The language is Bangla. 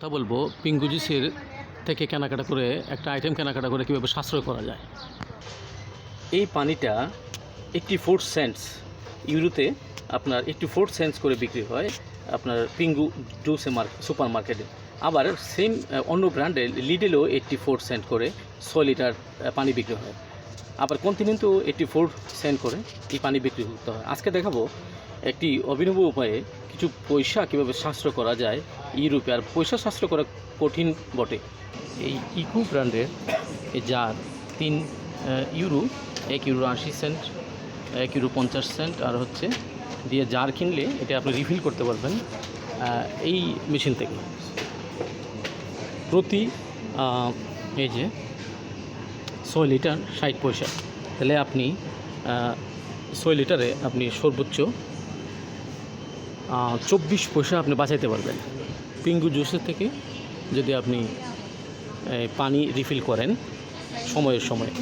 কথা বলব পিঙ্গু জুসের থেকে কেনাকাটা করে, একটা আইটেম কেনাকাটা করে কীভাবে সাশ্রয় করা যায়। এই পানিটা একটি ফোর সেন্টস ইউরোতে আপনার একটি ফোর সেন্টস করে বিক্রি হয় আপনার পিঙ্গু জুসে মার্ক সুপার মার্কেটে আবার সেম অন্য ব্র্যান্ডের লিডেলও এইটটি ফোর সেন্ট করে ছয় লিটার পানি বিক্রি হয়। আবার কন্টিনেন্টও এইটটি ফোর সেন্ট করে এই পানি বিক্রি করতে হয়। আজকে দেখাবো একটি অভিনব উপায়ে কিছু পয়সা কীভাবে সাশ্রয় করা যায় ইউরোপে, আর পয়সা সাশ্রয় করা কঠিন বটে। এই ইকো ব্র্যান্ডের জার তিন ইউরো, এক ইউরো আশি সেন্ট, এক ইউরো পঞ্চাশ সেন্ট, আর হচ্ছে দিয়ে জার কিনলে এটা আপনি রিফিল করতে পারবেন এই মেশিন থেকে। প্রতি এই যে ছয় লিটার ষাট পয়সা। তাহলে আপনি ছয় লিটারে আপনি সর্বোচ্চ চব্বিশ পয়সা আপনি বাঁচাইতে পারবেন। পিঙ্গু জুসের থেকে যদি আপনি পানি রিফিল করেন সময়ের সময়।